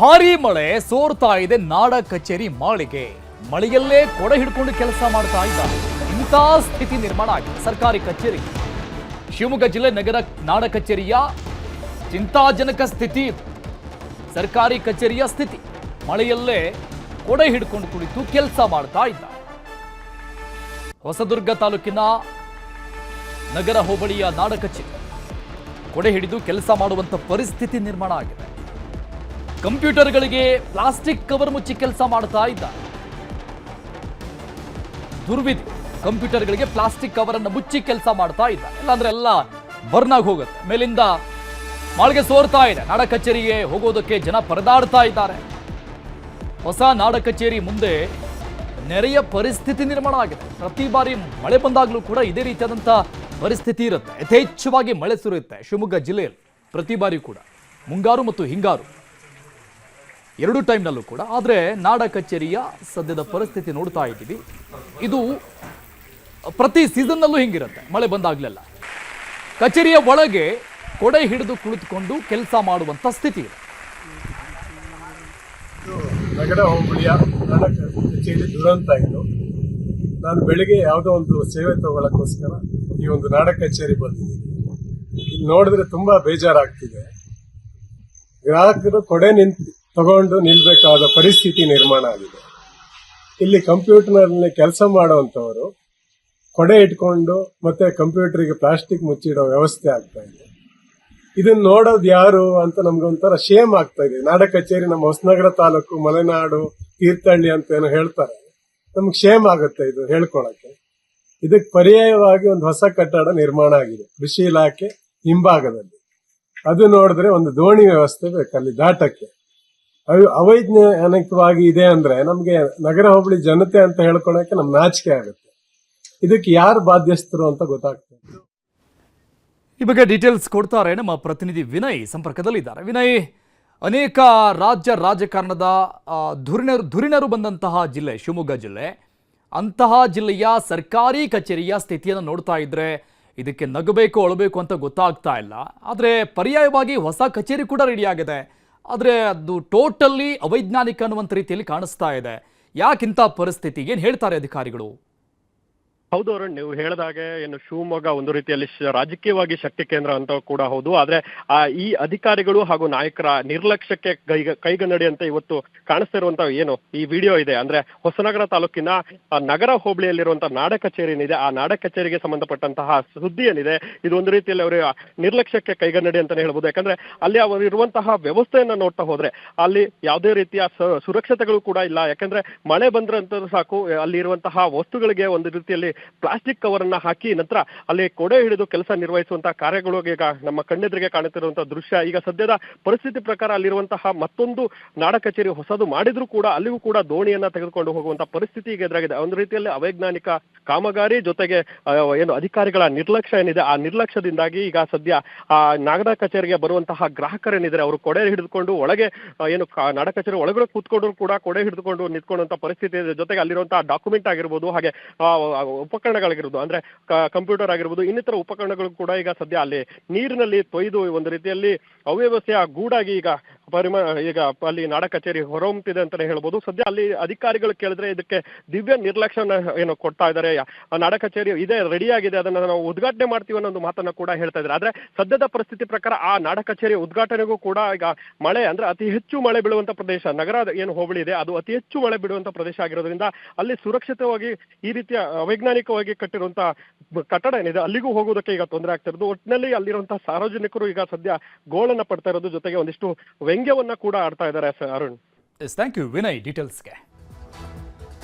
ಭಾರೀ ಮಳೆ ಸೋರ್ತಾ ಇದೆ ನಾಡ ಕಚೇರಿ ಮಾಳಿಗೆ. ಮಳೆಯಲ್ಲೇ ಕೊಡ ಹಿಡ್ಕೊಂಡು ಕೆಲಸ ಮಾಡ್ತಾ ಇದ್ದ. ಇಂಥ ಸ್ಥಿತಿ ನಿರ್ಮಾಣ ಆಗಿದೆ. ಸರ್ಕಾರಿ ಕಚೇರಿ. ಶಿವಮೊಗ್ಗ ಜಿಲ್ಲೆ ನಗರ ನಾಡ ಕಚೇರಿಯ ಚಿಂತಾಜನಕ ಸ್ಥಿತಿ. ಸರ್ಕಾರಿ ಕಚೇರಿಯ ಸ್ಥಿತಿ. ಮಳೆಯಲ್ಲೇ ಕೊಡೆ ಹಿಡ್ಕೊಂಡು ಕುಳಿತು ಕೆಲಸ ಮಾಡ್ತಾ ಇದ್ದ. ಹೊಸದುರ್ಗ ತಾಲೂಕಿನ ನಗರ ಹೋಬಳಿಯ ನಾಡ ಕಚೇರಿ. ಕೊಡೆ ಹಿಡಿದು ಕೆಲಸ ಮಾಡುವಂತ ಪರಿಸ್ಥಿತಿ ನಿರ್ಮಾಣ ಆಗಿದೆ. ಕಂಪ್ಯೂಟರ್ಗಳಿಗೆ ಪ್ಲಾಸ್ಟಿಕ್ ಕವರ್ ಮುಚ್ಚಿ ಕೆಲಸ ಮಾಡ್ತಾ ಇದ್ದ. ದುರ್ವಿಧಿ ಕಂಪ್ಯೂಟರ್ಗಳಿಗೆ ಪ್ಲಾಸ್ಟಿಕ್ ಕವರ್ ಅನ್ನು ಮುಚ್ಚಿ ಕೆಲಸ ಮಾಡ್ತಾ ಇದ್ದ. ಇಲ್ಲಾಂದ್ರೆ ಎಲ್ಲ ಬರ್ನ್ ಆಗಿ ಹೋಗುತ್ತೆ. ಮೇಲಿಂದ ಮಾಳಿಗೆ ಸೋರ್ತಾ ಇದೆ. ನಾಡ ಕಚೇರಿಗೆ ಹೋಗೋದಕ್ಕೆ ಜನ ಪರದಾಡ್ತಾ ಇದ್ದಾರೆ. ಹೊಸ ನಾಡ ಕಚೇರಿ ಮುಂದೆ ನೆರೆಯ ಪರಿಸ್ಥಿತಿ ನಿರ್ಮಾಣ ಆಗಿದೆ. ಪ್ರತಿ ಬಾರಿ ಮಳೆ ಬಂದಾಗಲೂ ಕೂಡ ಇದೇ ರೀತಿಯಾದಂಥ ಪರಿಸ್ಥಿತಿ ಇರುತ್ತೆ. ಯಥೇಚ್ಛವಾಗಿ ಮಳೆ ಸುರಿಯುತ್ತೆ ಶಿವಮೊಗ್ಗ ಜಿಲ್ಲೆಯಲ್ಲಿ ಪ್ರತಿ ಬಾರಿ ಕೂಡ. ಮುಂಗಾರು ಮತ್ತು ಹಿಂಗಾರು. ಎರಡು ಟೈಮ್ನಲ್ಲೂ ಕೂಡ. ಆದರೆ ನಾಡ ಕಚೇರಿಯ ಸದ್ಯದ ಪರಿಸ್ಥಿತಿ ನೋಡ್ತಾ ಇದ್ದೀವಿ. ಇದು ಪ್ರತಿ ಸೀಸನ್ನಲ್ಲೂ ಹಿಂಗಿರುತ್ತೆ. ಮಳೆ ಬಂದಾಗಲೆಲ್ಲ. ಕಚೇರಿಯ ಒಳಗೆ ಕೊಡೆ ಹಿಡಿದು ಕುಳಿತುಕೊಂಡು ಕೆಲಸ ಮಾಡುವಂಥ ಸ್ಥಿತಿ ಇದೆ. ನಗರ ಹೋಬಳಿಯ ನಾಡ ಕಚೇರಿ ದುರಂತ ಇದು. ನಾನು ಬೆಳಿಗ್ಗೆ ಯಾವುದೋ ಒಂದು ಸೇವೆ ತಗೊಳ್ಳೋಕ್ಕೋಸ್ಕರ ಈ ಒಂದು ನಾಡ ಕಚೇರಿ ಬಂದಿದ್ದೀನಿ. ಇಲ್ಲಿ ನೋಡಿದ್ರೆ ತುಂಬಾ ಬೇಜಾರಾಗ್ತಿದೆ. ಗ್ರಾಹಕರು ಕೊಡೆ ನಿಂತ್ ತಗೊಂಡು ನಿಲ್ಬೇಕಾದ ಪರಿಸ್ಥಿತಿ ನಿರ್ಮಾಣ ಆಗಿದೆ. ಇಲ್ಲಿ ಕಂಪ್ಯೂಟರ್ನಲ್ಲಿ ಕೆಲಸ ಮಾಡುವಂತವರು ಕೊಡೆ ಇಟ್ಕೊಂಡು ಮತ್ತೆ ಕಂಪ್ಯೂಟರ್ಗೆ ಪ್ಲಾಸ್ಟಿಕ್ ಮುಚ್ಚಿಡೋ ವ್ಯವಸ್ಥೆ ಆಗ್ತಾ ಇದೆ. ಇದನ್ನ ನೋಡೋದು ಯಾರು ಅಂತ ನಮ್ಗೊಂಥರ ಶೇಮ್ ಆಗ್ತಾ ಇದೆ. ನಾಡ ಕಚೇರಿ ನಮ್ಮ ಹೊಸನಗರ ತಾಲೂಕು, ಮಲೆನಾಡು, ತೀರ್ಥಹಳ್ಳಿ ಅಂತ ಏನೋ ಹೇಳ್ತಾರೆ. ನಮ್ಗೆ ಶೇಮ್ ಆಗುತ್ತೆ ಇದು ಹೇಳ್ಕೊಳಕ್ಕೆ. ಇದಕ್ಕೆ ಪರ್ಯಾಯವಾಗಿ ಒಂದು ಹೊಸ ಕಟ್ಟಡ ನಿರ್ಮಾಣ ಆಗಿದೆ. ಕೃಷಿ ಇಲಾಖೆ ಹಿಂಭಾಗದಲ್ಲಿ. ಅದು ನೋಡಿದ್ರೆ ಒಂದು ದೋಣಿ ವ್ಯವಸ್ಥೆ ಬೇಕಲ್ಲಿ ದಾಟಕ್ಕೆ. ಅವೈಜ್ಞಾನಿಕವಾಗಿ ಇದೆ ಅಂದ್ರೆ ನಮ್ಗೆ ನಗರ ಹೋಬಳಿ ಜನತೆ ಅಂತ ಹೇಳ್ಕೊಳಕ್ಕೆ ನಮ್ ನಾಚಿಕೆ ಆಗುತ್ತೆ. ಇದಕ್ಕೆ ಯಾರು ಬಾಧ್ಯಸ್ಥರು ಅಂತ ಗೊತ್ತಾಗ್ತದೆ. ಈ ಬಗ್ಗೆ ಡೀಟೇಲ್ಸ್ ಕೊಡ್ತಾರೆ ನಮ್ಮ ಪ್ರತಿನಿಧಿ ವಿನಯ್. ಸಂಪರ್ಕದಲ್ಲಿದ್ದಾರೆ. ವಿನಯ್, ಅನೇಕ ರಾಜ್ಯ ರಾಜಕಾರಣದ ಧುರಿಣರು, ಧುರೀಣರು ಬಂದಂತಹ ಜಿಲ್ಲೆ, ಶಿವಮೊಗ್ಗ ಜಿಲ್ಲೆ. ಅಂತಹ ಜಿಲ್ಲೆಯ ಸರ್ಕಾರಿ ಕಚೇರಿಯ ಸ್ಥಿತಿಯನ್ನು ನೋಡ್ತಾ ಇದ್ರೆ ಇದಕ್ಕೆ ನಗಬೇಕು, ಅಳಬೇಕು ಅಂತ ಗೊತ್ತಾಗ್ತಾ ಇಲ್ಲ. ಆದರೆ ಪರ್ಯಾಯವಾಗಿ ಹೊಸ ಕಚೇರಿ ಕೂಡ ರೆಡಿಯಾಗಿದೆ ಆದರೆ ಅದು ಟೋಟಲ್ಲಿ ಅವೈಜ್ಞಾನಿಕ ಅನ್ನುವಂಥ ರೀತಿಯಲ್ಲಿ ಕಾಣಿಸ್ತಾ ಇದೆ. ಯಾಕಿಂಥ ಪರಿಸ್ಥಿತಿ? ಏನು ಹೇಳ್ತಾರೆ ಅಧಿಕಾರಿಗಳು? ಹೌದು ಅವರು ನೀವು ಹೇಳಿದಾಗೆ ಏನು ಶಿವಮೊಗ್ಗ ಒಂದು ರೀತಿಯಲ್ಲಿ ರಾಜಕೀಯವಾಗಿ ಶಕ್ತಿ ಕೇಂದ್ರ ಅಂತ ಕೂಡ ಹೌದು. ಆದ್ರೆ ಆ ಈ ಅಧಿಕಾರಿಗಳು ಹಾಗೂ ನಾಯಕರ ನಿರ್ಲಕ್ಷ್ಯಕ್ಕೆ ಕೈಗ ಕೈಗನ್ನಡಿ ಅಂತ ಇವತ್ತು ಕಾಣಿಸ್ತಿರುವಂತ ಏನು ಈ ವಿಡಿಯೋ ಇದೆ. ಅಂದ್ರೆ ಹೊಸನಗರ ತಾಲೂಕಿನ ನಗರ ಹೋಬಳಿಯಲ್ಲಿರುವಂತಹ ನಾಡ ಕಚೇರಿ ಏನಿದೆ, ಆ ನಾಡ ಕಚೇರಿಗೆ ಸಂಬಂಧಪಟ್ಟಂತಹ ಸುದ್ದಿ ಏನಿದೆ, ಇದು ಒಂದು ರೀತಿಯಲ್ಲಿ ಅವರು ನಿರ್ಲಕ್ಷ್ಯಕ್ಕೆ ಕೈಗನ್ನಡಿ ಅಂತಾನೆ ಹೇಳ್ಬೋದು. ಯಾಕಂದ್ರೆ ಅಲ್ಲಿ ಅವರು ಇರುವಂತಹ ವ್ಯವಸ್ಥೆಯನ್ನ ನೋಡ್ತಾ ಹೋದ್ರೆ ಅಲ್ಲಿ ಯಾವುದೇ ರೀತಿಯ ಸುರಕ್ಷತೆಗಳು ಕೂಡ ಇಲ್ಲ. ಯಾಕಂದ್ರೆ ಮಳೆ ಬಂದ್ರೆ ಅಂತ ಸಾಕು, ಅಲ್ಲಿ ಇರುವಂತಹ ವಸ್ತುಗಳಿಗೆ ಒಂದು ರೀತಿಯಲ್ಲಿ ಪ್ಲಾಸ್ಟಿಕ್ ಕವರ್ ಅನ್ನ ಹಾಕಿ ನಂತರ ಅಲ್ಲಿ ಕೊಡೆ ಹಿಡಿದು ಕೆಲಸ ನಿರ್ವಹಿಸುವಂತಹ ಕಾರ್ಯಗಳು ಈಗ ನಮ್ಮ ಕಣ್ಣೆದುರಿಗೆ ಕಾಣುತ್ತಿರುವಂತಹ ದೃಶ್ಯ. ಈಗ ಸದ್ಯದ ಪರಿಸ್ಥಿತಿ ಪ್ರಕಾರ ಅಲ್ಲಿರುವಂತಹ ಮತ್ತೊಂದು ನಾಡ ಕಚೇರಿ ಹೊಸದು ಮಾಡಿದ್ರು ಕೂಡ ಅಲ್ಲಿಗೂ ಕೂಡ ದೋಣಿಯನ್ನ ತೆಗೆದುಕೊಂಡು ಹೋಗುವಂತಹ ಪರಿಸ್ಥಿತಿ ಈಗ ಎದುರಾಗಿದೆ. ಒಂದು ರೀತಿಯಲ್ಲಿ ಅವೈಜ್ಞಾನಿಕ ಕಾಮಗಾರಿ ಜೊತೆಗೆ ಏನು ಅಧಿಕಾರಿಗಳ ನಿರ್ಲಕ್ಷ್ಯ ಏನಿದೆ, ಆ ನಿರ್ಲಕ್ಷ್ಯದಿಂದಾಗಿ ಈಗ ಸದ್ಯ, ಆ, ನಾಗರ ಕಚೇರಿಗೆ ಬರುವಂತಹ ಗ್ರಾಹಕರೇನಿದ್ದಾರೆ ಅವರು ಕೊಡೆ ಹಿಡಿದುಕೊಂಡು ಒಳಗೆ ಏನು ನಾಡ ಕಚೇರಿ ಒಳಗಡೆ ಕೂತ್ಕೊಂಡ್ರು ಕೂಡ ಕೊಡೆ ಹಿಡಿದುಕೊಂಡು ನಿಂತ್ಕೊಂಡಂತ ಪರಿಸ್ಥಿತಿ ಇದೆ. ಜೊತೆಗೆ ಅಲ್ಲಿರುವಂತಹ ಡಾಕ್ಯುಮೆಂಟ್ ಆಗಿರ್ಬೋದು, ಹಾಗೆ ಉಪಕರಣಗಳಾಗಿರ್ಬೋದು ಅಂದ್ರೆ ಕಂಪ್ಯೂಟರ್ ಆಗಿರ್ಬೋದು, ಇನ್ನಿತರ ಉಪಕರಣಗಳು ಕೂಡ ಈಗ ಸದ್ಯ ಅಲ್ಲಿ ನೀರಿನಲ್ಲಿ ತೊಯ್ದು ಒಂದು ರೀತಿಯಲ್ಲಿ ಅವ್ಯವಸ್ಥೆಯ ಗೂಡಾಗಿ ಈಗ ಪರಿಮ, ಈಗ ಅಲ್ಲಿ ನಾಡ ಕಚೇರಿ ಹೊರಹೊಮ್ಮುತ್ತಿದೆ ಅಂತಲೇ ಹೇಳ್ಬೋದು. ಸದ್ಯ ಅಲ್ಲಿ ಅಧಿಕಾರಿಗಳು ಕೇಳಿದ್ರೆ ಇದಕ್ಕೆ ದಿವ್ಯ ನಿರ್ಲಕ್ಷ್ಯನ ಏನು ಕೊಡ್ತಾ ಇದ್ದಾರೆ. ನಾಡ ಕಚೇರಿ ಇದೆ ರೆಡಿ ಆಗಿದೆ. ಅದನ್ನ ನಾವು ಉದ್ಘಾಟನೆ ಮಾಡ್ತೀವಿ ಅನ್ನೋ ಒಂದು ಮಾತನ್ನ ಕೂಡ ಹೇಳ್ತಾ ಇದ್ದಾರೆ. ಆದ್ರೆ ಸದ್ಯದ ಪರಿಸ್ಥಿತಿ ಪ್ರಕಾರ ಆ ನಾಡ ಕಚೇರಿ ಉದ್ಘಾಟನೆಗೂ ಕೂಡ ಈಗ ಮಳೆ ಅಂದ್ರೆ ಅತಿ ಹೆಚ್ಚು ಮಳೆ ಬೀಳುವಂತ ಪ್ರದೇಶ. ನಗರ ಏನು ಹೋಬಳಿ ಇದೆ, ಅದು ಅತಿ ಹೆಚ್ಚು ಮಳೆ ಬಿಡುವಂತ ಪ್ರದೇಶ ಆಗಿರೋದ್ರಿಂದ ಅಲ್ಲಿ ಸುರಕ್ಷಿತವಾಗಿ ಈ ರೀತಿಯ ಅವೈಜ್ಞಾನಿಕವಾಗಿ ಕಟ್ಟಿರುವಂತಹ ಕಟ್ಟಡ ಏನಿದೆ, ಅಲ್ಲಿಗೂ ಹೋಗೋದಕ್ಕೆ ಈಗ ತೊಂದರೆ ಆಗ್ತಿರೋದು ಒಟ್ಟಿನಲ್ಲಿ ಅಲ್ಲಿರುವಂತಹ ಸಾರ್ವಜನಿಕರು ಈಗ ಸದ್ಯ ಗೋಳನ್ನ ಪಡ್ತಾ ಇರೋದು. ಜೊತೆಗೆ ಒಂದಿಷ್ಟು ವ್ಯಂಗ್ಯವನ್ನ ಕೂಡ ಆಡ್ತಾ ಇದ್ದಾರೆ ಅರುಣ್. Thank you Vinay ಡೀಟೇಲ್ಸ್ಗೆ